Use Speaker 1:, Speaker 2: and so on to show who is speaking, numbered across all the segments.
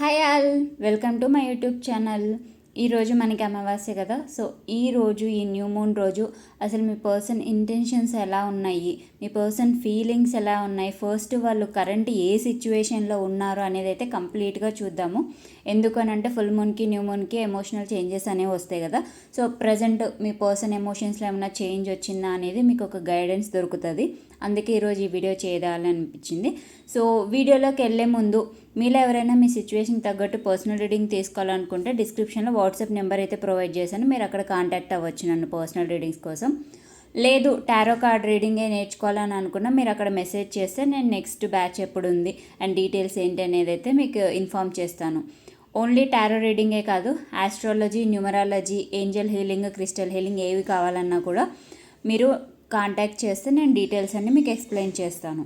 Speaker 1: Hi all welcome to my YouTube channel ఈరోజు మనకి అమావాస్య కదా సో ఈ రోజు ఈ న్యూ మూన్ రోజు అసలు మీ పర్సన్ ఇంటెన్షన్స్ ఎలా ఉన్నాయి మీ పర్సన్ ఫీలింగ్స్ ఎలా ఉన్నాయి ఫస్ట్ వాళ్ళు కరెంట్ ఏ సిచ్యువేషన్లో ఉన్నారు అనేది అయితే కంప్లీట్గా చూద్దాము. ఎందుకనంటే ఫుల్ మూన్కి న్యూ మూన్కి ఎమోషనల్ చేంజెస్ అనేవి వస్తాయి కదా సో ప్రజెంట్ మీ పర్సన్ ఎమోషన్స్లో ఏమైనా చేంజ్ వచ్చిందా అనేది మీకు ఒక గైడెన్స్ దొరుకుతుంది. అందుకే ఈరోజు ఈ వీడియో చేయాలని అనిపించింది సో వీడియోలోకి వెళ్ళే ముందు మీలో ఎవరైనా మీ సిచ్యువేషన్ తగ్గట్టు పర్సనల్ రీడింగ్ తీసుకోవాలనుకుంటే డిస్క్రిప్షన్లో వాట్సాప్ నెంబర్ అయితే ప్రొవైడ్ చేశాను. మీరు అక్కడ కాంటాక్ట్ అవ్వచ్చు నన్ను పర్సనల్ రీడింగ్స్ కోసం. లేదు టారో కార్డ్ రీడింగే నేర్చుకోవాలని అనుకున్నా మీరు అక్కడ మెసేజ్ చేస్తే నేను నెక్స్ట్ బ్యాచ్ ఎప్పుడు ఉంది అండ్ డీటెయిల్స్ ఏంటి అనేది అయితే మీకు ఇన్ఫామ్ చేస్తాను. ఓన్లీ టారో రీడింగే కాదు astrology numerology angel healing crystal healing ఏవి కావాలన్నా కూడా మీరు కాంటాక్ట్ చేస్తే నేను డీటెయిల్స్ అన్నీ మీకు ఎక్స్ప్లెయిన్ చేస్తాను.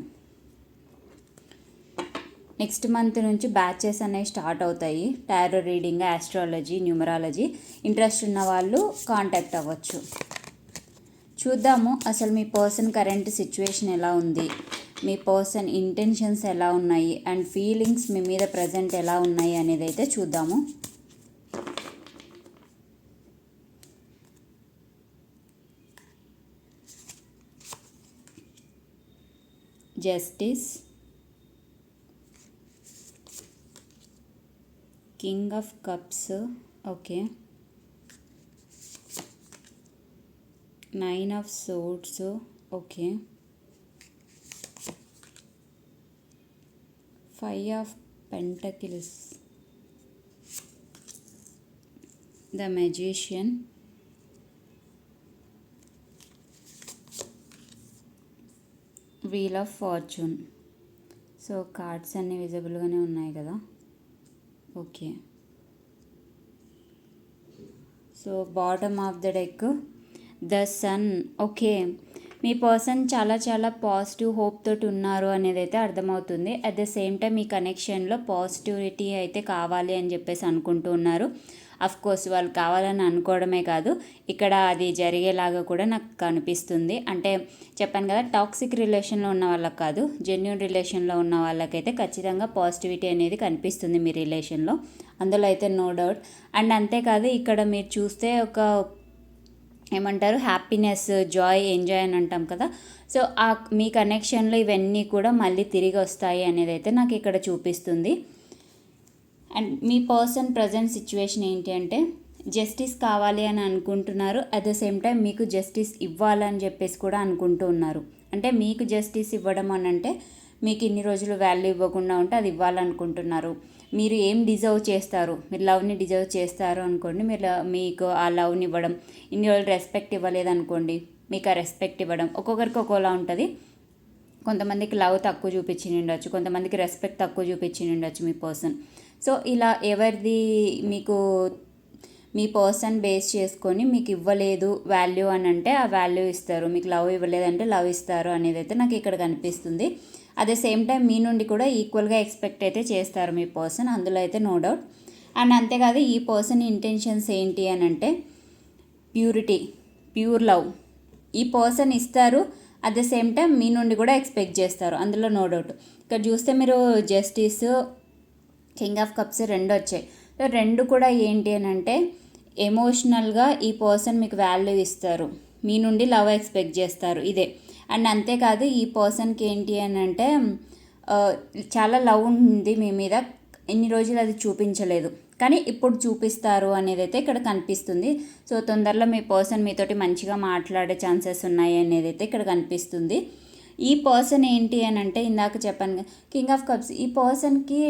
Speaker 1: నెక్స్ట్ మంత్ నుంచి బ్యాచెస్ అనేవి స్టార్ట్ అవుతాయి. Tarot reading astrology numerology. Interest ఉన్న వాళ్ళు కాంటాక్ట్ అవ్వచ్చు. చూద్దాము అసలు మీ పర్సన్ కరెంట్ సిచ్యువేషన్ ఎలా ఉంది? మీ పర్సన్ ఇంటెన్షన్స్ ఎలా ఉన్నాయి? అండ్ ఫీలింగ్స్ మీ మీద ప్రజెంట్ ఎలా ఉన్నాయి అనేది అయితే చూద్దాము. justice king of cups okay. Nine of swords okay. Five of pentacles. The magician. Wheel of fortune so cards అన్నీ విజిబుల్గానే ఉన్నాయి కదా? Okay so bottom of the deck the sun okay me person చాలా చాలా పాజిటివ్ హోప్ తోటి ఉన్నారు అనేది అయితే అర్థమవుతుంది. అట్ ద సేమ్ టైం మీ కనెక్షన్లో పాజిటివిటీ అయితే కావాలి అని చెప్పేసి అనుకుంటూ ఉన్నారు. అఫ్ కోర్స్ వాళ్ళు కావాలని అనుకోవడమే కాదు ఇక్కడ అది జరిగేలాగా కూడా నాకు కనిపిస్తుంది. అంటే చెప్పాను కదా టాక్సిక్ రిలేషన్లో ఉన్న వాళ్ళకి కాదు జెన్యున్ రిలేషన్లో ఉన్న వాళ్ళకైతే ఖచ్చితంగా పాజిటివిటీ అనేది కనిపిస్తుంది మీ రిలేషన్లో అందులో అయితే నో డౌట్ అండ్ అంతేకాదు ఇక్కడ మీరు చూస్తే ఒక ఏమంటారు? హ్యాపీనెస్ జాయ్ ఎంజాయ్ అని అంటాం కదా. సో ఆ మీ కనెక్షన్లో ఇవన్నీ కూడా మళ్ళీ తిరిగి వస్తాయి అనేది అయితే నాకు ఇక్కడ చూపిస్తుంది. అండ్ మీ పర్సన్ ప్రజెంట్ సిచ్యువేషన్ ఏంటి అంటే జస్టిస్ కావాలి అని అనుకుంటున్నారు. అట్ ద సేమ్ టైం మీకు జస్టిస్ ఇవ్వాలని చెప్పేసి కూడా అనుకుంటూ ఉన్నారు. అంటే మీకు జస్టిస్ ఇవ్వడం అని అంటే మీకు ఇన్ని రోజులు వాల్యూ ఇవ్వకుండా ఉంటే అది ఇవ్వాలనుకుంటున్నారు. మీరు ఏం డిజర్వ్ చేస్తారు? మీరు లవ్ని డిజర్వ్ చేస్తారు అనుకోండి మీరు మీకు ఆ లవ్ని ఇవ్వడం ఇన్ని రోజులు రెస్పెక్ట్ ఇవ్వలేదనుకోండి మీకు ఆ రెస్పెక్ట్ ఇవ్వడం ఒక్కొక్కరికి ఒక్కోలా ఉంటుంది. కొంతమందికి లవ్ తక్కువ చూపించి ఉండొచ్చు కొంతమందికి రెస్పెక్ట్ తక్కువ చూపించి ఉండొచ్చు మీ పర్సన్ సో ఇలా ఎవరిది మీకు మీ పర్సన్ బేస్ చేసుకొని మీకు ఇవ్వలేదు వాల్యూ అని అంటే ఆ వాల్యూ ఇస్తారు. మీకు లవ్ ఇవ్వలేదంటే లవ్ ఇస్తారు అనేది అయితే నాకు ఇక్కడ కనిపిస్తుంది. అదే సేమ్ టైం మీ నుండి కూడా ఈక్వల్గా ఎక్స్పెక్ట్ అయితే చేస్తారు మీ పర్సన్ అందులో అయితే నో డౌట్ అండ్ అంతేకాదు ఈ పర్సన్ ఇంటెన్షన్స్ ఏంటి అని అంటే ప్యూరిటీ ప్యూర్ లవ్ ఈ పర్సన్ ఇస్తారు అట్ ద సేమ్ టైం మీ నుండి కూడా ఎక్స్పెక్ట్ చేస్తారు. అందులో నో డౌట్ ఇక్కడ చూస్తే మీరు జస్టిస్ కింగ్ ఆఫ్ కప్స్ రెండు వచ్చాయి. సో రెండు కూడా ఏంటి అని అంటే ఎమోషనల్గా ఈ పర్సన్ మీకు వాల్యూ ఇస్తారు. మీ నుండి లవ్ ఎక్స్పెక్ట్ చేస్తారు. ఇదే. అండ్ అంతేకాదు ఈ పర్సన్కి ఏంటి అని అంటే చాలా లవ్ ఉంది మీ మీద ఎన్ని రోజులు అది చూపించలేదు. కానీ ఇప్పుడు చూపిస్తారు అనేది అయితే ఇక్కడ కనిపిస్తుంది. సో తొందరలో మీ పర్సన్ మీతోటి మంచిగా మాట్లాడే ఛాన్సెస్ ఉన్నాయి అనేది అయితే ఇక్కడ కనిపిస్తుంది. ఈ పర్సన్ ఏంటి అని అంటే ఇందాక చెప్పాను కింగ్ ఆఫ్ కప్స్ ఈ పర్సన్కి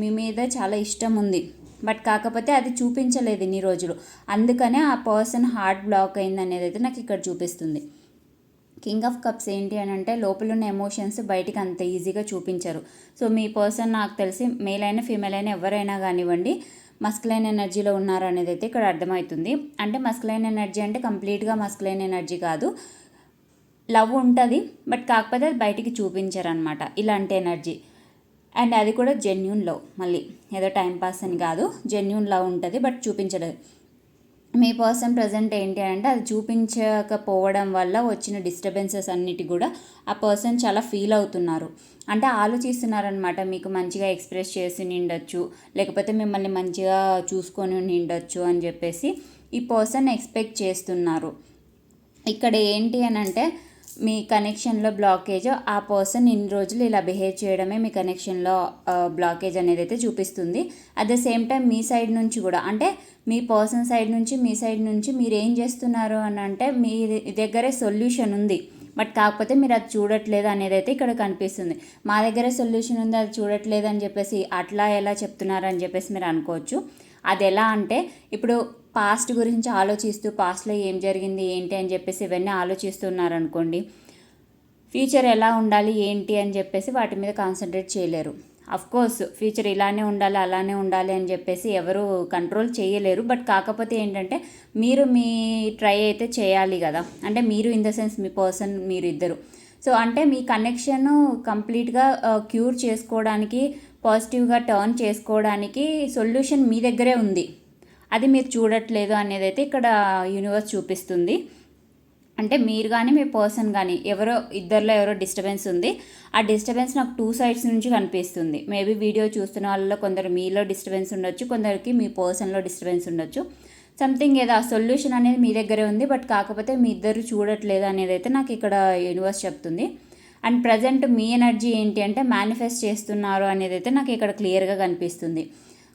Speaker 1: మీ మీద చాలా ఇష్టం ఉంది. బట్ కాకపోతే అది చూపించలేదు ఇన్ని రోజులు. అందుకనే ఆ పర్సన్ హార్ట్ బ్లాక్ అయింది అనేది అయితే నాకు ఇక్కడ చూపిస్తుంది. కింగ్ ఆఫ్ కప్స్ ఏంటి అని అంటే లోపల ఉన్న ఎమోషన్స్ బయటికి అంత ఈజీగా చూపించరు. సో మీ పర్సన్ నాకు తెలిసి మేల్ అయినా ఫీమేల్ అయినా ఎవరైనా కానివ్వండి మస్కులైన్ ఎనర్జీలో ఉన్నారు అనేది అయితే ఇక్కడ అర్థమవుతుంది. అంటే మస్కులైన్ ఎనర్జీ అంటే కంప్లీట్గా మస్కులైన్ ఎనర్జీ కాదు. లవ్ ఉంటుంది బట్ కాకపోతే అది బయటికి చూపించరు అనమాట ఇలాంటి ఎనర్జీ అండ్ అది కూడా జెన్యున్ లవ్ మళ్ళీ ఏదో టైంపాస్ అని కాదు. జెన్యున్ లవ్ ఉంటుంది బట్ చూపించలేదు. మీ పర్సన్ ప్రజెంట్ ఏంటి అంటే అది చూపించకపోవడం వల్ల వచ్చిన డిస్టర్బెన్సెస్ అన్నిటి కూడా ఆ పర్సన్ చాలా ఫీల్ అవుతున్నారు. అంటే ఆలోచిస్తున్నారనమాట మీకు మంచిగా ఎక్స్ప్రెస్ చేసి నిండొచ్చు లేకపోతే మిమ్మల్ని మంచిగా చూసుకొని నిండొచ్చు అని చెప్పేసి ఈ పర్సన్ ఎక్స్పెక్ట్ చేస్తున్నారు. ఇక్కడ ఏంటి అని అంటే మీ కనెక్షన్లో బ్లాకేజ్ ఆ పర్సన్ ఇన్ని రోజులు ఇలా బిహేవ్ చేయడమే మీ కనెక్షన్లో బ్లాకేజ్ అనేది అయితే చూపిస్తుంది. అట్ ద సేమ్ టైం మీ సైడ్ నుంచి కూడా అంటే మీ పర్సన్ సైడ్ నుంచి మీ సైడ్ నుంచి మీరు ఏం చేస్తున్నారు అని అంటే మీ దగ్గరే సొల్యూషన్ ఉంది. బట్ కాకపోతే మీరు అది చూడట్లేదు అనేది అయితే ఇక్కడ కనిపిస్తుంది. మా దగ్గరే సొల్యూషన్ ఉంది అది చూడట్లేదు అని చెప్పేసి అట్లా ఎలా చెప్తున్నారు అని చెప్పేసి మీరు అనుకోవచ్చు. అది ఎలా అంటే ఇప్పుడు పాస్ట్ గురించి ఆలోచిస్తూ పాస్ట్లో ఏం జరిగింది? ఏంటి? అని చెప్పేసి ఇవన్నీ ఆలోచిస్తున్నారనుకోండి ఫ్యూచర్ ఎలా ఉండాలి? ఏంటి? అని చెప్పేసి వాటి మీద కాన్సన్ట్రేట్ చేయలేరు. కోర్స్ ఫ్యూచర్ ఇలానే ఉండాలి అలానే ఉండాలి అని చెప్పేసి ఎవరు కంట్రోల్ చేయలేరు. బట్ కాకపోతే ఏంటంటే మీరు మీ ట్రై అయితే చేయాలి కదా. అంటే మీరు ఇన్ ద సెన్స్ మీ పర్సన్ మీరు ఇద్దరు. సో అంటే మీ కనెక్షన్ కంప్లీట్గా క్యూర్ చేసుకోవడానికి పాజిటివ్గా టర్న్ చేసుకోవడానికి సొల్యూషన్ మీ దగ్గరే ఉంది. అది మీరు చూడట్లేదు అనేది అయితే ఇక్కడ యూనివర్స్ చూపిస్తుంది. అంటే మీరు కానీ మీ పర్సన్ కానీ ఎవరో ఇద్దరిలో ఎవరో డిస్టర్బెన్స్ ఉంది. ఆ డిస్టర్బెన్స్ నాకు టూ సైడ్స్ నుంచి కనిపిస్తుంది. మేబీ వీడియో చూస్తున్న వాళ్ళలో కొందరు మీలో డిస్టర్బెన్స్ ఉండొచ్చు కొందరికి మీ పర్సన్లో డిస్టర్బెన్స్ ఉండొచ్చు. సంథింగ్ ఏదో ఆ సొల్యూషన్ అనేది మీ దగ్గరే ఉంది బట్ కాకపోతే మీ ఇద్దరు చూడట్లేదు అనేది అయితే నాకు ఇక్కడ యూనివర్స్ చెప్తుంది. అండ్ ప్రజెంట్ మీ ఎనర్జీ ఏంటి అంటే మేనిఫెస్ట్ చేస్తున్నారు అనేది అయితే నాకు ఇక్కడ క్లియర్గా కనిపిస్తుంది.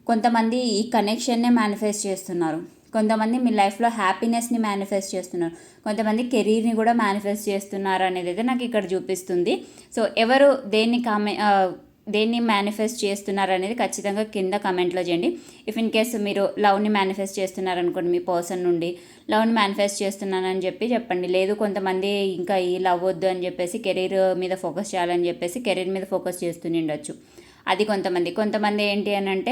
Speaker 1: కొంతమంది ఈ కనెక్షన్నే మేనిఫెస్ట్ చేస్తున్నారు. కొంతమంది మీ లైఫ్లో హ్యాపీనెస్ని మేనిఫెస్ట్ చేస్తున్నారు. కొంతమంది కెరీర్ని కూడా మేనిఫెస్ట్ చేస్తున్నారు అనేది అయితే నాకు ఇక్కడ చూపిస్తుంది. సో ఎవరు దేన్ని కామె దేన్ని మేనిఫెస్ట్ చేస్తున్నారు అనేది ఖచ్చితంగా కింద కమెంట్లో చేయండి. ఇఫ్ ఇన్ కేస్ మీరు లవ్ని మేనిఫెస్ట్ చేస్తున్నారనుకోండి మీ పర్సన్ నుండి లవ్ని మేనిఫెస్ట్ చేస్తున్నానని చెప్పి చెప్పండి. లేదు కొంతమంది ఇంకా ఈ లవ్ వద్దు అని చెప్పేసి కెరీర్ మీద ఫోకస్ చేయాలని చెప్పేసి కెరీర్ మీద ఫోకస్ చేస్తుండొచ్చు అది కొంతమంది. కొంతమంది ఏంటి అని అంటే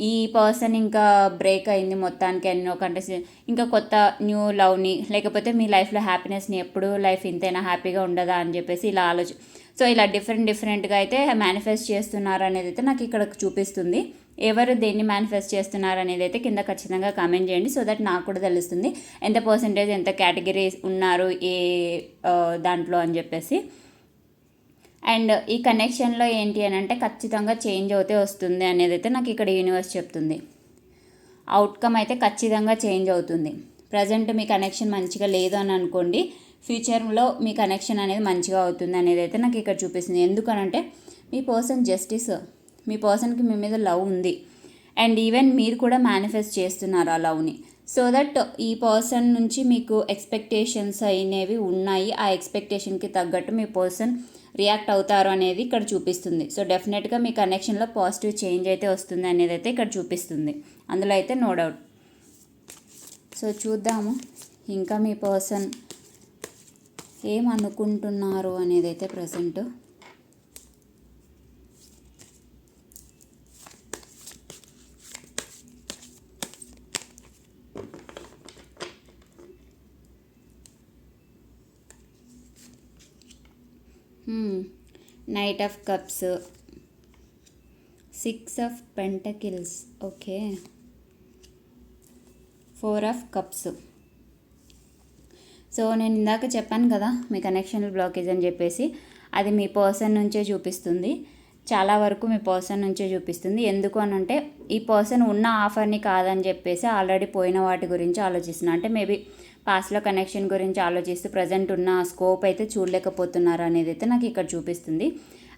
Speaker 1: ఈ పర్సన్ ఇంకా బ్రేక్ అయింది మొత్తానికి ఎన్నో కంటే ఇంకా కొత్త న్యూ లవ్ని లేకపోతే మీ లైఫ్లో హ్యాపీనెస్ని ఎప్పుడు లైఫ్ ఇంతైనా హ్యాపీగా ఉండదా అని చెప్పేసి ఇలా ఆలోచన సో ఇలా డిఫరెంట్ డిఫరెంట్గా అయితే మేనిఫెస్ట్ చేస్తున్నారు అనేది అయితే నాకు ఇక్కడ చూపిస్తుంది. ఎవరు దేన్ని మేనిఫెస్ట్ చేస్తున్నారు అనేది అయితే కింద ఖచ్చితంగా కామెంట్ చేయండి. సో దట్ నాకు కూడా తెలుస్తుంది. ఎంత పర్సంటేజ్ ఎంత కేటగిరీస్ ఉన్నారు ఏ దాంట్లో అని చెప్పేసి. అండ్ ఈ కనెక్షన్లో ఏంటి అని అంటే ఖచ్చితంగా చేంజ్ అవుతే వస్తుంది అనేది అయితే నాకు ఇక్కడ యూనివర్స్ చెప్తుంది. అవుట్కమ్ అయితే ఖచ్చితంగా చేంజ్ అవుతుంది. ప్రజెంట్ మీ కనెక్షన్ మంచిగా లేదు అని అనుకోండి ఫ్యూచర్లో మీ కనెక్షన్ అనేది మంచిగా అవుతుంది అనేది అయితే నాకు ఇక్కడ చూపిస్తుంది. ఎందుకనంటే మీ పర్సన్ జస్టిస్ మీ పర్సన్కి మీ మీద లవ్ ఉంది. అండ్ ఈవెన్ మీరు కూడా మేనిఫెస్ట్ చేస్తున్నారు ఆ లవ్ని సో దట్ ఈ పర్సన్ నుంచి మీకు ఎక్స్పెక్టేషన్స్ అయినవి ఉన్నాయి. ఆ ఎక్స్పెక్టేషన్కి తగ్గట్టు మీ పర్సన్ రియాక్ట్ అవుతారు అనేది ఇక్కడ చూపిస్తుంది. సో డెఫినెట్గా మీ కనెక్షన్లో పాజిటివ్ చేంజ్ అయితే వస్తుంది అనేది అయితే ఇక్కడ చూపిస్తుంది. అందులో అయితే నో డౌట్. సో చూద్దాము. ఇంకా మీ పర్సన్ ఏమనుకుంటున్నారు అనేది అయితే present. Knight of cups six of pentacles okay four of cups so నేను ఇందాక చెప్పాను కదా మీ కనెక్షన్ బ్లాకేజ్ అని చెప్పేసి అది మీ పర్సన్ నుంచే చూపిస్తుంది. చాలా వరకు మీ పర్సన్ నుంచే చూపిస్తుంది. ఎందుకు అని అంటే ఈ పర్సన్ ఉన్న ఆఫర్ని కాదని చెప్పేసి ఆల్రెడీ పోయిన వాటి గురించి ఆలోచిస్తున్నా. అంటే మేబీ పాస్ట్లో కనెక్షన్ గురించి ఆలోచిస్తూ ప్రజెంట్ ఉన్న స్కోప్ అయితే చూడలేకపోతున్నారు అనేది అయితే నాకు ఇక్కడ చూపిస్తుంది.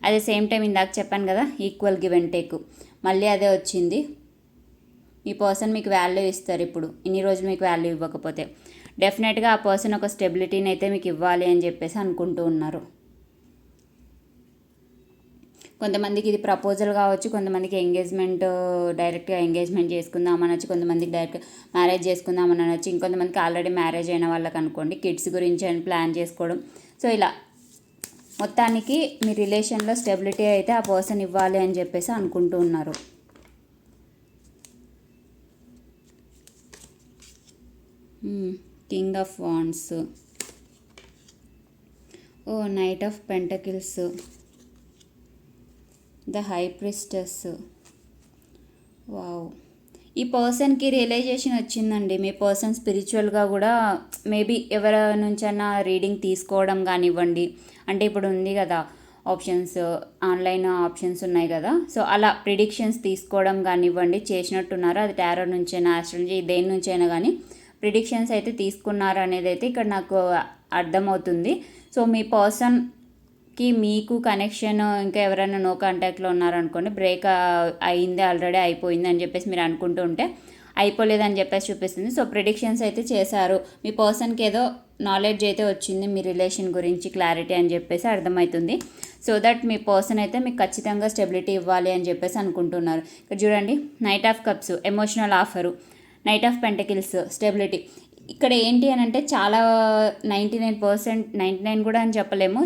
Speaker 1: అదే సేమ్ టైం ఇందాక చెప్పాను కదా ఈక్వల్ గివ్ అండ్ టేక్ మళ్ళీ అదే వచ్చింది. ఈ పర్సన్ మీకు వాల్యూ ఇస్తారు ఇప్పుడు. ఇన్ని రోజులు మీకు వాల్యూ ఇవ్వకపోతే. డెఫినెట్గా ఆ పర్సన్ ఒక స్టెబిలిటీని అయితే మీకు ఇవ్వాలి అని చెప్పేసి అనుకుంటూ ఉన్నారు. కొంతమందికి ఇది ప్రపోజల్ కావచ్చు కొంతమందికి ఎంగేజ్మెంట్ డైరెక్ట్గా ఎంగేజ్మెంట్ చేసుకుందాం అనొచ్చు కొంతమందికి డైరెక్ట్ మ్యారేజ్ చేసుకుందాం అని అనొచ్చు. ఇంకొంతమందికి ఆల్రెడీ మ్యారేజ్ అయిన వాళ్ళకి అనుకోండి కిడ్స్ గురించి అని ప్లాన్ చేసుకోవడం. సో ఇలా మొత్తానికి మీ రిలేషన్లో స్టెబిలిటీ అయితే ఆ పర్సన్ ఇవ్వాలి అని చెప్పేసి అనుకుంటూ ఉన్నారు. King of wands oh knight of pentacles the high priestess. Wow. ఈ పర్సన్కి రియలైజేషన్ వచ్చిందండి. మీ పర్సన్ స్పిరిచువల్గా కూడా మేబీ ఎవరి నుంచైనా రీడింగ్ తీసుకోవడం కానివ్వండి. అంటే ఇప్పుడు ఉంది కదా ఆప్షన్స్ ఆన్లైన్ ఆప్షన్స్ ఉన్నాయి కదా. సో అలా ప్రిడిక్షన్స్ తీసుకోవడం కానివ్వండి చేసినట్టున్నారు. అది టారో నుంచైనా ఆస్ట్రాలజీ దేని నుంచైనా కానీ ప్రిడిక్షన్స్ అయితే తీసుకున్నారు అనేది అయితే ఇక్కడ నాకు అర్థమవుతుంది. సో మీ పర్సన్ కి మీకు కనెక్షన్ ఇంకా ఎవరైనా నో కాంటాక్ట్లో ఉన్నారనుకోండి బ్రేక్ అయింది ఆల్రెడీ అయిపోయింది అని చెప్పేసి మీరు అనుకుంటూ ఉంటే అయిపోలేదని చెప్పేసి చూపిస్తుంది. సో ప్రిడిక్షన్స్ అయితే చేశారు. మీ పర్సన్కి ఏదో నాలెడ్జ్ అయితే వచ్చింది మీ రిలేషన్ గురించి క్లారిటీ అని చెప్పేసి అర్థమవుతుంది. సో దట్ మీ పర్సన్ అయితే మీకు ఖచ్చితంగా స్టెబిలిటీ ఇవ్వాలి అని చెప్పేసి అనుకుంటున్నారు. ఇక్కడ చూడండి knight of cups emotional offer knight of pentacles stability ఇక్కడ ఏంటి అని అంటే చాలా ninety nine percent ninety nine కూడా అని చెప్పలేము.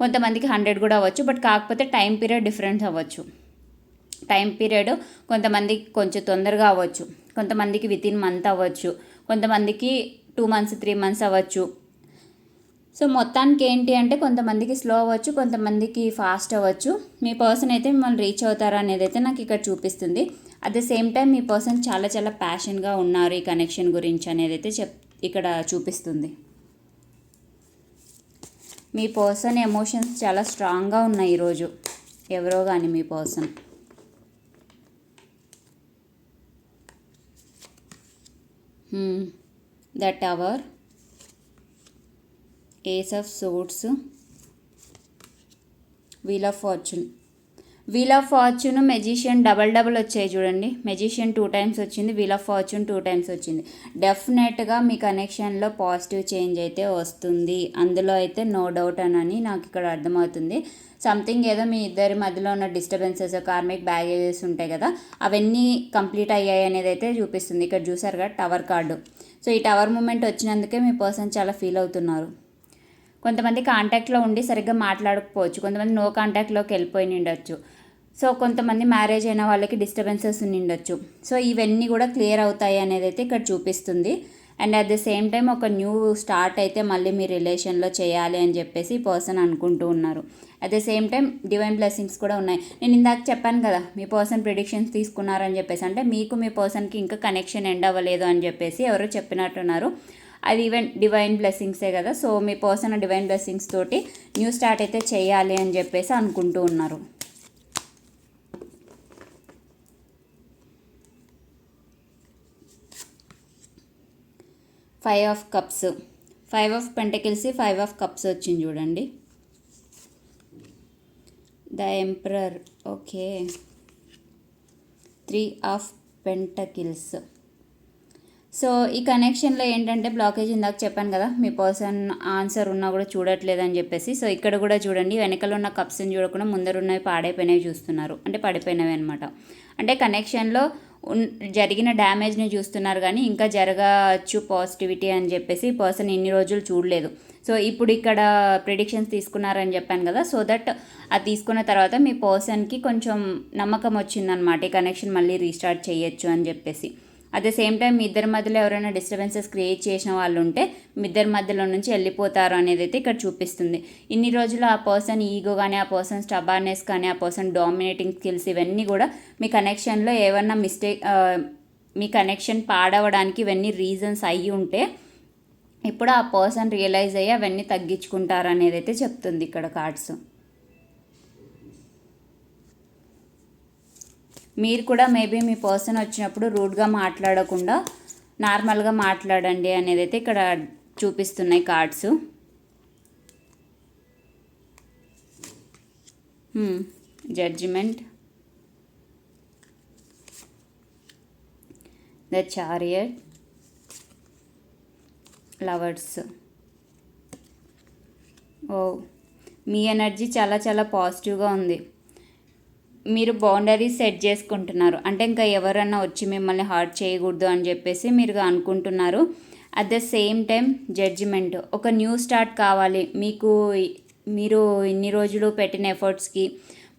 Speaker 1: కొంతమందికి హండ్రెడ్ కూడా అవ్వచ్చు బట్ కాకపోతే టైం పీరియడ్ డిఫరెన్స్ అవ్వచ్చు. టైం పీరియడ్ కొంతమందికి కొంచెం తొందరగా అవ్వచ్చు కొంతమందికి విత్ ఇన్ మంత్ అవ్వచ్చు కొంతమందికి టూ మంత్స్ త్రీ మంత్స్ అవ్వచ్చు. సో మొత్తానికి ఏంటి అంటే కొంతమందికి స్లో అవ్వచ్చు కొంతమందికి ఫాస్ట్ అవ్వచ్చు. మీ పర్సన్ అయితే మిమ్మల్ని రీచ్ అవుతారా అనేది అయితే నాకు ఇక్కడ చూపిస్తుంది. అట్ ద సేమ్ టైం మీ పర్సన్ చాలా చాలా ప్యాషన్గా ఉన్నారు ఈ కనెక్షన్ గురించి అనేది అయితే చెప్ ఇక్కడ చూపిస్తుంది. మీ పర్సన్ ఎమోషన్స్ చాలా స్ట్రాంగ్గా ఉన్నాయి ఈరోజు. ఎవరో కానీ మీ person. The tower ace of swords. Wheel of fortune. Wheel of fortune magician double double వచ్చాయి చూడండి. మెజిషియన్ టూ టైమ్స్ వచ్చింది wheel of fortune two times వచ్చింది. డెఫినెట్గా మీ కనెక్షన్లో పాజిటివ్ చేంజ్ అయితే వస్తుంది. అందులో అయితే నో డౌట్ అని నాకు ఇక్కడ అర్థమవుతుంది. సంథింగ్ ఏదో మీ ఇద్దరి మధ్యలో ఉన్న డిస్టర్బెన్సెస్ కార్మిక్ బ్యాగేజెస్ ఉంటాయి కదా అవన్నీ కంప్లీట్ అయ్యాయి అనేది అయితే చూపిస్తుంది. ఇక్కడ చూసారు కదా టవర్ కార్డు సో ఈ టవర్ మూమెంట్ వచ్చినందుకే మీ పర్సన్ చాలా ఫీల్ అవుతున్నారు. కొంతమంది కాంటాక్ట్లో ఉండి సరిగ్గా మాట్లాడకపోవచ్చు. కొంతమంది నో కాంటాక్ట్లోకి వెళ్ళిపోయి ఉండొచ్చు సో కొంతమంది మ్యారేజ్ అయిన వాళ్ళకి డిస్టర్బెన్సెస్ ఉండొచ్చు సో ఇవన్నీ కూడా క్లియర్ అవుతాయి అనేది అయితే ఇక్కడ చూపిస్తుంది. And at the same time ఒక న్యూ స్టార్ట్ అయితే మళ్ళీ మీ రిలేషన్లో చేయాలి అని చెప్పేసి పర్సన్ అనుకుంటూ ఉన్నారు. At the same time divine blessings కూడా ఉన్నాయి. నేను ఇందాక చెప్పాను కదా మీ పర్సన్ ప్రిడిక్షన్స్ తీసుకున్నారని చెప్పేసి అంటే మీకు మీ పర్సన్కి ఇంకా కనెక్షన్ ఎండ్ అవ్వలేదు అని చెప్పేసి ఎవరో చెప్పినట్టున్నారు. అది ఈవెన్ డివైన్ బ్లెస్సింగ్సే కదా సో మీ పర్సన్ డివైన్ బ్లెస్సింగ్స్ తోటి న్యూ స్టార్ట్ అయితే చేయాలి అని చెప్పేసి అనుకుంటూ ఉన్నారు. Five of cups. Five of pentacles five of cups వచ్చింది చూడండి. The emperor okay. Three of pentacles. So ఈ కనెక్షన్లో ఏంటంటే బ్లాకేజ్ ఇందాక చెప్పాను కదా మీ పర్సన్ ఆన్సర్ ఉన్నా కూడా చూడట్లేదు అని చెప్పేసి సో ఇక్కడ కూడా చూడండి వెనకలో ఉన్న కప్స్ని చూడకుండా ముందరున్నవి పాడైపోయినవి చూస్తున్నారు. అంటే పడిపోయినవి అనమాట అంటే కనెక్షన్లో జరిగిన డ్యామేజ్ని చూస్తున్నారు కానీ ఇంకా జరగచ్చు పాజిటివిటీ అని చెప్పేసి పర్సన్ ఇన్ని రోజులు చూడలేదు. సో ఇప్పుడు ఇక్కడ ప్రిడిక్షన్స్ తీసుకున్నారని చెప్పాను కదా సో దట్ అది తీసుకున్న తర్వాత మీ పర్సన్కి కొంచెం నమ్మకం వచ్చిందనమాట ఈ కనెక్షన్ మళ్ళీ రీస్టార్ట్ చేయొచ్చు అని చెప్పేసి. అట్ ద సేమ్ టైం మీ ఇద్దరి మధ్యలో ఎవరైనా డిస్టర్బెన్సెస్ క్రియేట్ చేసిన వాళ్ళు ఉంటే మీ ఇద్దరి మధ్యలో నుంచి వెళ్ళిపోతారు అనేది అయితే ఇక్కడ చూపిస్తుంది. ఇన్ని రోజులు ఆ పర్సన్ ఈగో కానీ ఆ పర్సన్ స్టబార్నెస్ కానీ ఆ పర్సన్ డామినేటింగ్ స్కిల్స్ ఇవన్నీ కూడా మీ కనెక్షన్లో ఏమన్నా మిస్టేక్ మీ కనెక్షన్ పాడవడానికి ఇవన్నీ రీజన్స్ అయ్యి ఉంటే ఇప్పుడు ఆ పర్సన్ రియలైజ్ అయ్యి అవన్నీ తగ్గించుకుంటారు అనేది అయితే చెప్తుంది ఇక్కడ కార్డ్స్ మీరు కూడా మేబీ మీ పర్సన్ వచ్చినప్పుడు రూడ్గా మాట్లాడకుండా నార్మల్గా మాట్లాడండి అనేది అయితే ఇక్కడ చూపిస్తున్నాయి cards. Judgement. The chariot lovers. ఓ మీ ఎనర్జీ చాలా చాలా పాజిటివ్గా ఉంది. మీరు బౌండరీస్ సెట్ చేసుకుంటున్నారు. అంటే ఇంకా ఎవరన్నా వచ్చి మిమ్మల్ని హార్ట్ చేయకూడదు అని చెప్పేసి మీరు అనుకుంటున్నారు. At the same time judgement ఒక న్యూ స్టార్ట్ కావాలి. మీకు మీరు ఇన్ని రోజులు పెట్టిన ఎఫర్ట్స్కి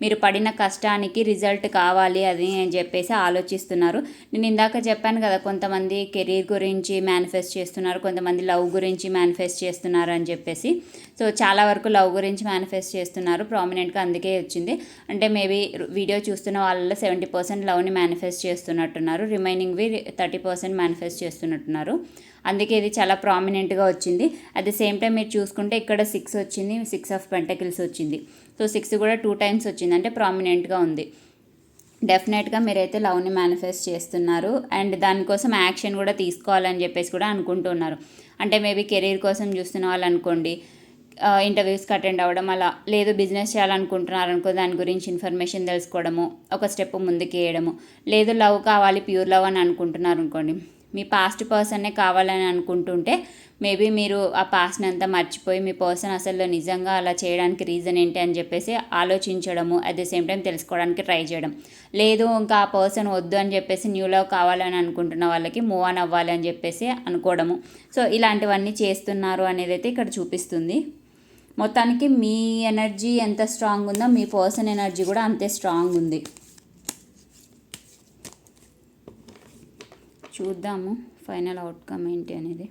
Speaker 1: మీరు పడిన కష్టానికి రిజల్ట్ కావాలి అది అని చెప్పేసి ఆలోచిస్తున్నారు. నేను ఇందాక చెప్పాను కదా కొంతమంది కెరీర్ గురించి మేనిఫెస్ట్ చేస్తున్నారు కొంతమంది లవ్ గురించి మేనిఫెస్ట్ చేస్తున్నారు అని చెప్పేసి. సో చాలా వరకు లవ్ గురించి మేనిఫెస్ట్ చేస్తున్నారు ప్రామినెంట్గా అందుకే వచ్చింది. అంటే మేబీ వీడియో చూస్తున్న వాళ్ళలో సెవెంటీ పర్సెంట్ లవ్ని మేనిఫెస్ట్ చేస్తున్నట్టున్నారు రిమైనింగ్వి థర్టీ పర్సెంట్ మేనిఫెస్ట్ చేస్తున్నట్టున్నారు. అందుకే ఇది చాలా ప్రామినెంట్గా వచ్చింది. అట్ ద సేమ్ టైం మీరు చూసుకుంటే ఇక్కడ సిక్స్ వచ్చింది సిక్స్ ఆఫ్ పెంటకిల్స్ వచ్చింది. సో సిక్స్ కూడా టూ టైమ్స్ వచ్చింది. అంటే ప్రామినెంట్గా ఉంది. డెఫినెట్గా మీరైతే లవ్ని మేనిఫెస్ట్ చేస్తున్నారు. అండ్ దానికోసం యాక్షన్ కూడా తీసుకోవాలని చెప్పేసి కూడా అనుకుంటున్నారు. అంటే మేబీ కెరీర్ కోసం చూస్తున్న వాళ్ళు అనుకోండి ఇంటర్వ్యూస్కి అటెండ్ అవ్వడం అలా లేదు బిజినెస్ చేయాలనుకుంటున్నారు అనుకో దాని గురించి ఇన్ఫర్మేషన్ తెలుసుకోవడము ఒక స్టెప్ ముందుకు వేయడము లేదు లవ్ కావాలి ప్యూర్ లవ్ అని అనుకుంటున్నారు అనుకోండి మీ పాస్ట్ పర్సన్నే కావాలని అనుకుంటుంటే మేబీ మీరు ఆ పాస్ట్ని అంతా మర్చిపోయి మీ పర్సన్ అసలు నిజంగా అలా చేయడానికి రీజన్ ఏంటి అని చెప్పేసి ఆలోచించడము అట్ ద సేమ్ టైం తెలుసుకోవడానికి ట్రై చేయడం. లేదు ఇంకా ఆ పర్సన్ వద్దు అని చెప్పేసి న్యూ లవ్ కావాలని అనుకుంటున్న వాళ్ళకి మూవ్ ఆన్ అవ్వాలి అని చెప్పేసి అనుకోవడము. సో ఇలాంటివన్నీ చేస్తున్నారు అనేది అయితే ఇక్కడ చూపిస్తుంది. మొత్తానికి మీ ఎనర్జీ ఎంత స్ట్రాంగ్ ఉందో మీ పర్సన్ ఎనర్జీ కూడా అంతే స్ట్రాంగ్ ఉంది. చూద్దాము ఫైనల్ అవుట్కమ్ ఏంటి అనేది.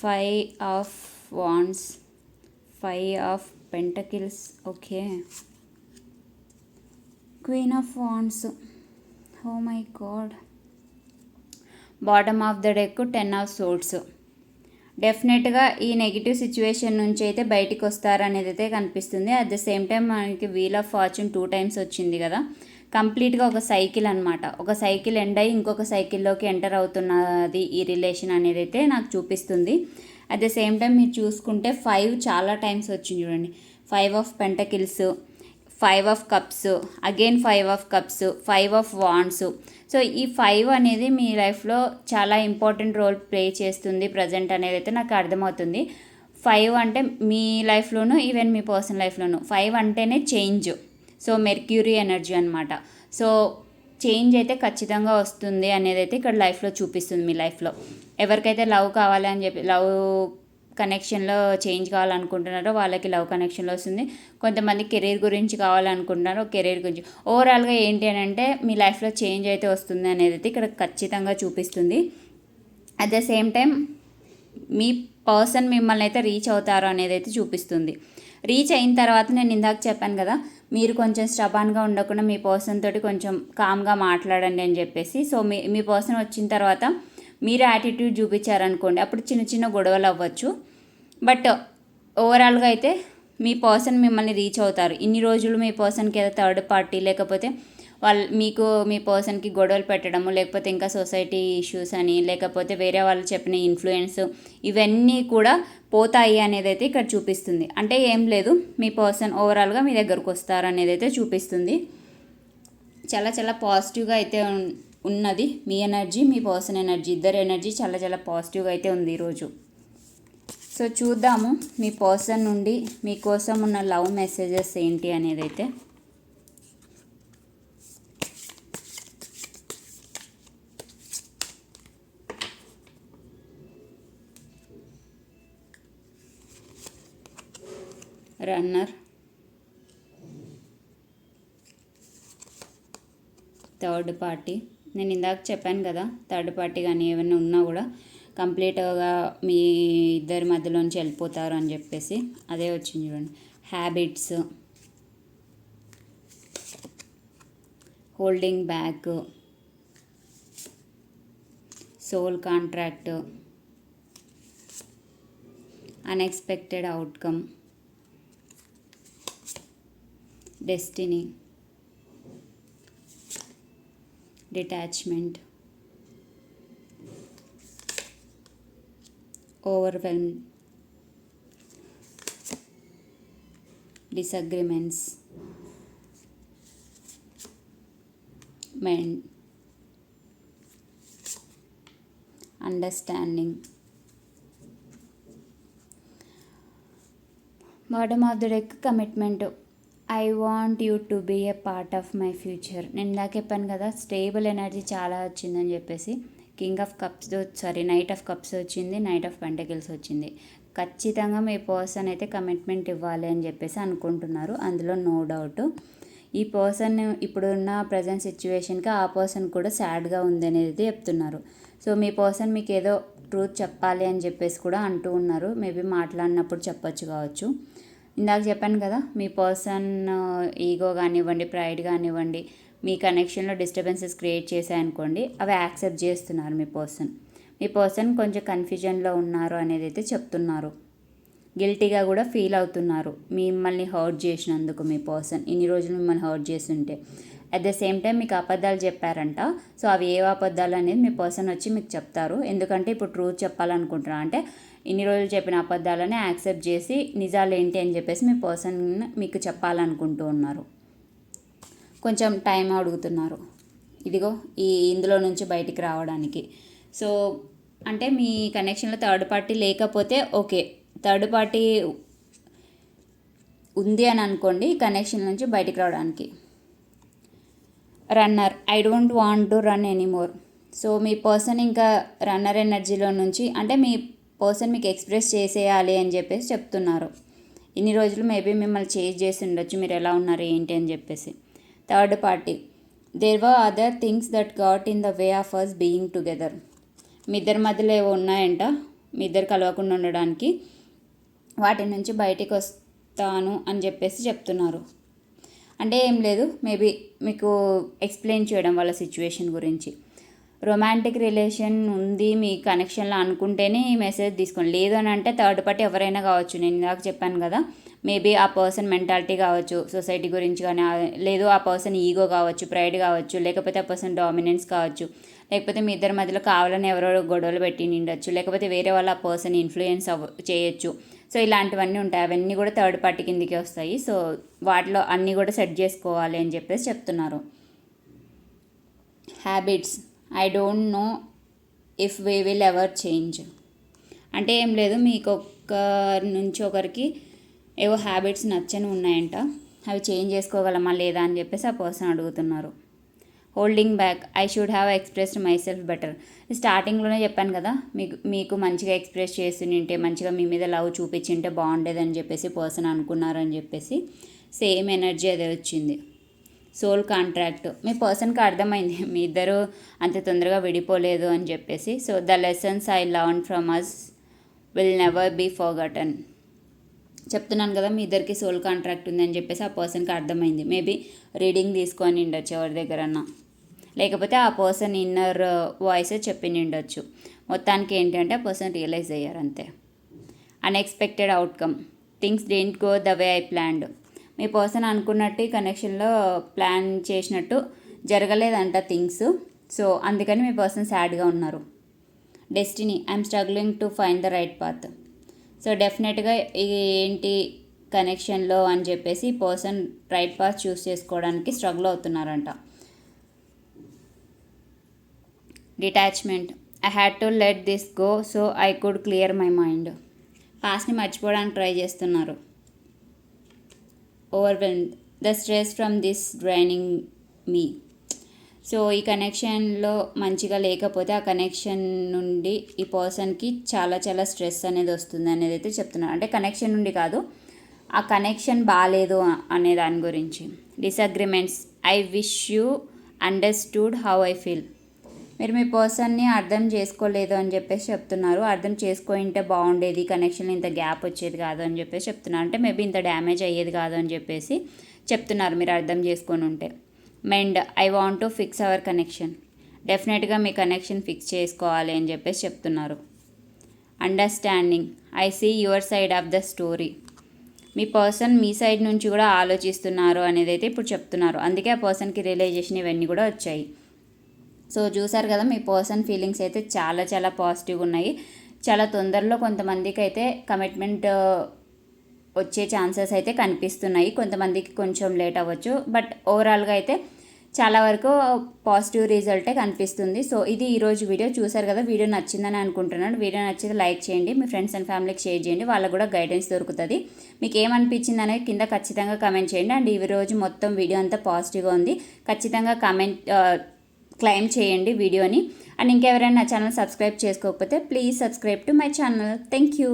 Speaker 1: Five of wands five of pentacles okay. Queen of wands. Oh my god. Bottom of the deck ten of swords డెఫినెట్గా ఈ నెగిటివ్ సిచ్యువేషన్ నుంచి అయితే బయటికి వస్తారనేది అయితే కనిపిస్తుంది. అట్ ద సేమ్ టైం మనకి wheel of fortune two times వచ్చింది కదా. కంప్లీట్గా ఒక సైకిల్ అనమాట ఒక సైకిల్ ఎండ్ అయ్యి ఇంకొక సైకిల్లోకి ఎంటర్ అవుతున్నది ఈ రిలేషన్ అనేది అయితే నాకు చూపిస్తుంది. అట్ ద సేమ్ టైం మీరు చూసుకుంటే ఫైవ్ చాలా టైమ్స్ వచ్చింది చూడండి. Five of pentacles five of cups again five of cups five of wands. So ఈ ఫైవ్ అనేది మీ లైఫ్లో చాలా ఇంపార్టెంట్ రోల్ ప్లే చేస్తుంది ప్రజెంట్ అనేది అయితే నాకు అర్థమవుతుంది. ఫైవ్ అంటే మీ లైఫ్లోను ఈవెన్ మీ పర్సనల్ లైఫ్లోను. ఫైవ్ అంటేనే చేంజ్. సో మెర్క్యూరీ ఎనర్జీ అనమాట సో చేంజ్ అయితే ఖచ్చితంగా వస్తుంది అనేది అయితే ఇక్కడ లైఫ్లో చూపిస్తుంది మీ లైఫ్లో. ఎవరికైతే లవ్ కావాలి అని చెప్పి లవ్ కనెక్షన్లో చేంజ్ కావాలనుకుంటున్నారో వాళ్ళకి లవ్ కనెక్షన్లో వస్తుంది. కొంతమంది కెరీర్ గురించి కావాలనుకుంటున్నారో కెరీర్ గురించి. ఓవరాల్గా ఏంటి అని అంటే మీ లైఫ్లో చేంజ్ అయితే వస్తుంది అనేది అయితే ఇక్కడ ఖచ్చితంగా చూపిస్తుంది. అట్ ద సేమ్ టైం మీ పర్సన్ మిమ్మల్ని అయితే రీచ్ అవుతారో అనేది అయితే చూపిస్తుంది. రీచ్ అయిన తర్వాత నేను ఇందాక చెప్పాను కదా మీరు కొంచెం స్టబాన్గా ఉండకుండా మీ పర్సన్ తోటి కొంచెం కామ్గా మాట్లాడండి అని చెప్పేసి సో మీ మీ పర్సన్ వచ్చిన తర్వాత మీరు యాటిట్యూడ్ చూపించారనుకోండి అప్పుడు చిన్న చిన్న గొడవలు అవ్వచ్చు. బట్ ఓవరాల్గా అయితే మీ పర్సన్ మిమ్మల్ని రీచ్ అవుతారు. ఇన్ని రోజులు మీ పర్సన్కి ఏదో థర్డ్ పార్టీ లేకపోతే వాళ్ళు మీకు మీ పర్సన్కి గొడవలు పెట్టడము లేకపోతే ఇంకా సొసైటీ ఇష్యూస్ అని లేకపోతే వేరే వాళ్ళు చెప్పిన ఇన్ఫ్లుయెన్స్ ఇవన్నీ కూడా పోతాయి అనేది అయితే ఇక్కడ చూపిస్తుంది. అంటే ఏం లేదు మీ పర్సన్ ఓవరాల్గా మీ దగ్గరకు వస్తారు అనేది అయితే చూపిస్తుంది. చాలా చాలా పాజిటివ్గా అయితే ఉన్నది మీ ఎనర్జీ మీ పర్సన్ ఎనర్జీ ఇద్దరు ఎనర్జీ చాలా చాలా పాజిటివ్గా అయితే ఉంది ఈరోజు. సో చూద్దాము మీ పర్సన్ నుండి మీకోసం ఉన్న లవ్ మెసేజెస్ ఏంటి అనేది అయితే. రన్నర్. Third party. నేను ఇందాక చెప్పాను కదా థర్డ్ పార్టీ కానీ ఏమైనా ఉన్నా కూడా కంప్లీట్గా మీ ఇద్దరి మధ్యలోంచి వెళ్ళిపోతారు అని చెప్పేసి అదే వచ్చింది చూడండి. Habits. Holding back. Soul contract. Unexpected outcome. Destiny detachment overwhelm disagreements mend understanding bottom of commitment I want you to be a part of my future నేను ఇందాక చెప్పాను కదా స్టేబుల్ ఎనర్జీ చాలా వచ్చిందని చెప్పేసి. King of cups sorry knight of cups వచ్చింది knight of pentacles వచ్చింది. ఖచ్చితంగా మీ పర్సన్ అయితే కమిట్మెంట్ ఇవ్వాలి అని చెప్పేసి అనుకుంటున్నారు. అందులో నో డౌట్ ఈ పర్సన్ ఇప్పుడున్న ప్రజెంట్ సిచ్యువేషన్కి ఆ పర్సన్ కూడా సాడ్గా ఉంది అనేది చెప్తున్నారు. సో మీ పర్సన్ మీకు ఏదో ట్రూత్ చెప్పాలి అని చెప్పేసి కూడా అంటూ ఉన్నారు. మేబీ మాట్లాడినప్పుడు చెప్పొచ్చు కావచ్చు. ఇందాక చెప్పాను కదా మీ పర్సన్ ఈగో కానివ్వండి ప్రైడ్ కానివ్వండి మీ కనెక్షన్లో డిస్టర్బెన్సెస్ క్రియేట్ చేశాయనుకోండి అవి యాక్సెప్ట్ చేస్తున్నారు మీ పర్సన్. మీ పర్సన్ కొంచెం కన్ఫ్యూజన్లో ఉన్నారు అనేది అయితే చెప్తున్నారు. గిల్టీగా కూడా ఫీల్ అవుతున్నారు. మిమ్మల్ని హర్ట్ చేసినందుకు మీ పర్సన్. ఇన్ని రోజులు మిమ్మల్ని హర్ట్ చేస్తుంటే. అట్ ద సేమ్ టైం మీకు అబద్ధాలు చెప్పారంట. సో అవి ఏ అబద్ధాలు అనేది మీ పర్సన్ వచ్చి మీకు చెప్తారు. ఎందుకంటే ఇప్పుడు ట్రూత్ చెప్పాలనుకుంటున్నా అంటే ఇన్ని రోజులు చెప్పిన అబద్ధాలని యాక్సెప్ట్ చేసి నిజాలు ఏంటి అని చెప్పేసి మీ పర్సన్ మీకు చెప్పాలనుకుంటూ ఉన్నారు. కొంచెం టైం అడుగుతున్నారు. ఇదిగో ఈ ఇందులో నుంచి బయటికి రావడానికి. సో అంటే మీ కనెక్షన్లో థర్డ్ పార్టీ లేకపోతే ఓకే. థర్డ్ పార్టీ ఉంది అని అనుకోండి కనెక్షన్ నుంచి బయటికి రావడానికి. Runner I don't want to run anymore so me person ఇంకా రన్నర్ ఎనర్జీలో నుంచి అంటే మీ పర్సన్ మీకు ఎక్స్ప్రెస్ చేసేయాలి అని చెప్పేసి చెప్తున్నారు. ఇన్ని రోజులు మేబీ మిమ్మల్ని చేంజ్ చేసి ఉండొచ్చు మీరు ఎలా ఉన్నారు ఏంటి అని చెప్పేసి. Third party. There were other things that got in the way of us being together మీ ఇద్దరి మధ్యలో ఏవో ఉన్నాయంట మీ ఇద్దరు కలవకుండా ఉండడానికి. వాటి నుంచి బయటికి వస్తాను అని చెప్పేసి చెప్తున్నారు. అంటే ఏం లేదు మేబీ మీకు ఎక్స్ప్లెయిన్ చేయడం వాళ్ళ సిచ్యువేషన్ గురించి. రొమాంటిక్ రిలేషన్ ఉంది మీ కనెక్షన్లో అనుకుంటేనే ఈ మెసేజ్ తీసుకోండి. లేదు అని అంటే థర్డ్ పార్టీ ఎవరైనా కావచ్చు నేను ఇందాక చెప్పాను కదా మేబీ ఆ పర్సన్ మెంటాలిటీ కావచ్చు సొసైటీ గురించి కానీ లేదు ఆ పర్సన్ ఈగో కావచ్చు ప్రైడ్ కావచ్చు లేకపోతే ఆ పర్సన్ డామినెన్స్ కావచ్చు లేకపోతే మీ ఇద్దరి మధ్యలో కావాలని ఎవరో గొడవలు పెట్టి నిండొచ్చు లేకపోతే వేరే వాళ్ళ ఆ పర్సన్ ఇన్ఫ్లుయెన్స్ అవ చేయొచ్చు. సో ఇలాంటివన్నీ ఉంటాయి. అవన్నీ కూడా థర్డ్ పార్టీ కిందికి వస్తాయి. సో వాటిలో అన్నీ కూడా సెట్ చేసుకోవాలి అని చెప్పేసి చెప్తున్నారు. Habits I don't know if we will ever change అంటే ఏం లేదు మీకు ఒకరి నుంచి ఒకరికి ఏవో హ్యాబిట్స్ నచ్చని ఉన్నాయంట. అవి చేంజ్ చేసుకోగలమా లేదా అని చెప్పేసి ఆ పర్సన్ అడుగుతున్నారు. Holding back I should have expressed myself better స్టార్టింగ్లోనే చెప్పాను కదా మీకు మీకు మంచిగా ఎక్స్ప్రెస్ చేస్తుంటే మంచిగా మీ మీద లవ్ చూపించింటే బాగుండేదని చెప్పేసి పర్సన్ అనుకున్నారని చెప్పేసి సేమ్ ఎనర్జీ అదే వచ్చింది. Soul contract. మీ పర్సన్కి అర్థమైంది. మీ ఇద్దరు అంత తొందరగా విడిపోలేదు అని చెప్పేసి. So the lessons I learn from us will never be forgotten చెప్తున్నాను కదా మీ ఇద్దరికి సోల్ కాంట్రాక్ట్ ఉందని చెప్పేసి ఆ పర్సన్కి అర్థమైంది. మేబీ రీడింగ్ తీసుకొని ఉండొచ్చు ఎవరి దగ్గరన్నా. లేకపోతే ఆ పర్సన్ ఇన్నర్ వాయిస్ చెప్పి ఉండొచ్చు. మొత్తానికి ఏంటంటే ఆ పర్సన్ రియలైజ్ అయ్యారు అంతే. Unexpected outcome. Things didn't go the way I planned. Me person అనుకున్నట్టు ఈ కనెక్షన్లో ప్లాన్ చేసినట్టు జరగలేదంట థింగ్స్. సో అందుకని మీ పర్సన్ సాడ్గా ఉన్నారు. Destiny I'm struggling to find the right path. So డెఫినెట్గా ఏంటి కనెక్షన్లో అని చెప్పేసి పర్సన్ రైట్ పాత్ చూస్ చేసుకోవడానికి struggle అవుతున్నారంట. Detachment. I had to let this go so I could clear my mind. పాస్ట్ని మర్చిపోవడానికి ట్రై చేస్తున్నారు. Overwhelmed the stress from this draining me so ఈ కనెక్షన్లో మంచిగా లేకపోతే ఆ కనెక్షన్ నుండి ఈ పర్సన్కి చాలా చాలా స్ట్రెస్ అనేది వస్తుంది అనేది అయితే చెప్తున్నారు. అంటే కనెక్షన్ నుండి కాదు ఆ కనెక్షన్ బాగాలేదు అనే దాని గురించి. Disagreements I wish you understood how I feel మీరు మీ పర్సన్ని అర్థం చేసుకోలేదు అని చెప్పేసి చెప్తున్నారు. అర్థం చేసుకుంటే బాగుండేది కనెక్షన్ ఇంత గ్యాప్ వచ్చేది కాదు అని చెప్పేసి చెప్తున్నారు. అంటే మేబీ ఇంత డ్యామేజ్ అయ్యేది కాదు అని చెప్పేసి చెప్తున్నారు మీరు అర్థం చేసుకొని ఉంటే. Mend I want to fix our connection డెఫినెట్గా మీ కనెక్షన్ ఫిక్స్ చేసుకోవాలి అని చెప్పేసి చెప్తున్నారు. Understanding I see your side of the story me person మీ సైడ్ నుంచి కూడా ఆలోచిస్తున్నారు అనేది అయితే ఇప్పుడు చెప్తున్నారు. అందుకే ఆ పర్సన్కి రియలైజేషన్ ఇవన్నీ కూడా వచ్చాయి. సో చూసారు కదా మీ పర్సన్ ఫీలింగ్స్ అయితే చాలా చాలా పాజిటివ్ ఉన్నాయి. చాలా తొందరలో కొంతమందికి అయితే కమిట్మెంట్ వచ్చే ఛాన్సెస్ అయితే కనిపిస్తున్నాయి. కొంతమందికి కొంచెం లేట్ అవ్వచ్చు. బట్ ఓవరాల్గా అయితే చాలా వరకు పాజిటివ్ రిజల్టే కనిపిస్తుంది. సో ఇది ఈరోజు వీడియో. చూసారు కదా వీడియో నచ్చిందని అనుకుంటున్నాను. వీడియో నచ్చితే లైక్ చేయండి. మీ ఫ్రెండ్స్ అండ్ ఫ్యామిలీకి షేర్ చేయండి. వాళ్ళకు కూడా గైడెన్స్ దొరుకుతుంది. మీకు ఏమనిపించింది అనేది కింద ఖచ్చితంగా కమెంట్ చేయండి. అండ్ ఈ రోజు మొత్తం వీడియో అంతా పాజిటివ్గా ఉంది. ఖచ్చితంగా కమెంట్ క్లైమ్ చేయండి వీడియోని. అండ్ ఇంకెవరైనా నా ఛానల్ సబ్స్క్రైబ్ చేసుకోకపోతే please subscribe to my channel. Thank you